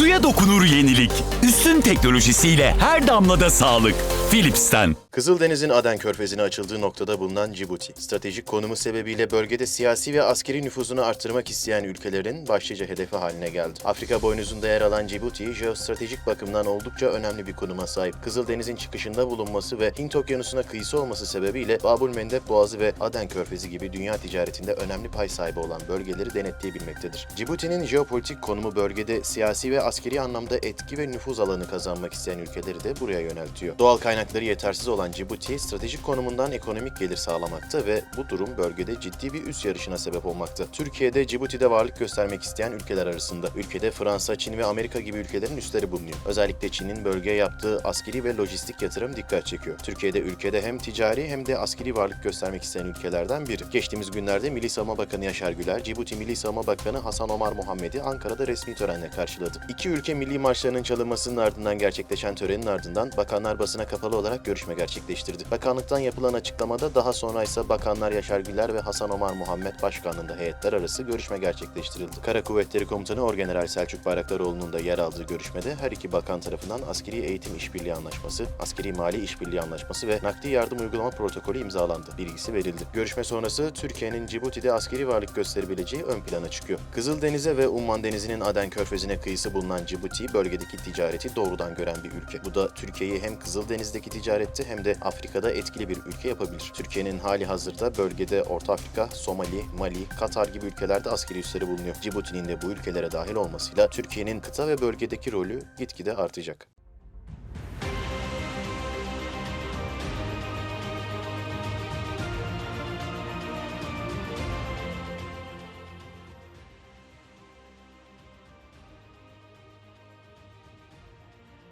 Suya dokunur yenilik. Üstün teknolojisiyle her damlada sağlık. Philips'ten. Kızıldeniz'in Aden Körfezi'ne açıldığı noktada bulunan Cibuti, stratejik konumu sebebiyle bölgede siyasi ve askeri nüfuzunu arttırmak isteyen ülkelerin başlıca hedefi haline geldi. Afrika boynuzunda yer alan Cibuti, jeostratejik bakımdan oldukça önemli bir konuma sahip. Kızıldeniz'in çıkışında bulunması ve Hint Okyanusu'na kıyısı olması sebebiyle Babul Mendeb Boğazı ve Aden Körfezi gibi dünya ticaretinde önemli pay sahibi olan bölgeleri denetleyebilmektedir. Cibuti'nin jeopolitik konumu bölgede siyasi ve askeri anlamda etki ve nüfuz alanı kazanmak isteyen ülkeleri de buraya yöneltiyor. Doğal kaynakları yetersiz olan Cibuti, stratejik konumundan ekonomik gelir sağlamakta ve bu durum bölgede ciddi bir üs yarışına sebep olmakta. Türkiye'de Cibuti'de varlık göstermek isteyen ülkeler arasında. Ülkede Fransa, Çin ve Amerika gibi ülkelerin üsleri bulunuyor. Özellikle Çin'in bölgeye yaptığı askeri ve lojistik yatırım dikkat çekiyor. Türkiye'de ülkede hem ticari hem de askeri varlık göstermek isteyen ülkelerden biri. Geçtiğimiz günlerde Milli Savunma Bakanı Yaşar Güler, Cibuti Milli Savunma Bakanı Hasan Omar Muhammed'i Ankara'da resmi törenle karşıladı. İki ülke milli marşlarının çalınmasının ardından gerçekleşen törenin ardından bakanlar basına kapalı olarak görüşme gerçekleştirdi. Bakanlıktan yapılan açıklamada daha sonra ise Bakanlar Yaşar Güler ve Hasan Omar Muhammed Başkanlığında heyetler arası görüşme gerçekleştirildi. Kara Kuvvetleri Komutanı Orgeneral Selçuk Bayraktaroğlu'nun da yer aldığı görüşmede her iki bakan tarafından askeri eğitim işbirliği anlaşması, askeri mali işbirliği anlaşması ve nakdi yardım uygulama protokolü imzalandı. Bilgisi verildi. Görüşme sonrası Türkiye'nin Cibuti'de askeri varlık gösterebileceği ön plana çıkıyor. Kızıldeniz'e ve Umman Denizi'nin Aden Körfezi'ne kıyısı bulunan Cibuti, bölgedeki ticareti doğrudan gören bir ülke. Bu da Türkiye'yi hem Kızıldeniz'deki ticarette hem de Afrika'da etkili bir ülke yapabilir. Türkiye'nin hali hazırda bölgede Orta Afrika, Somali, Mali, Katar gibi ülkelerde askeri üsleri bulunuyor. Cibuti'nin de bu ülkelere dahil olmasıyla Türkiye'nin kıta ve bölgedeki rolü gitgide artacak.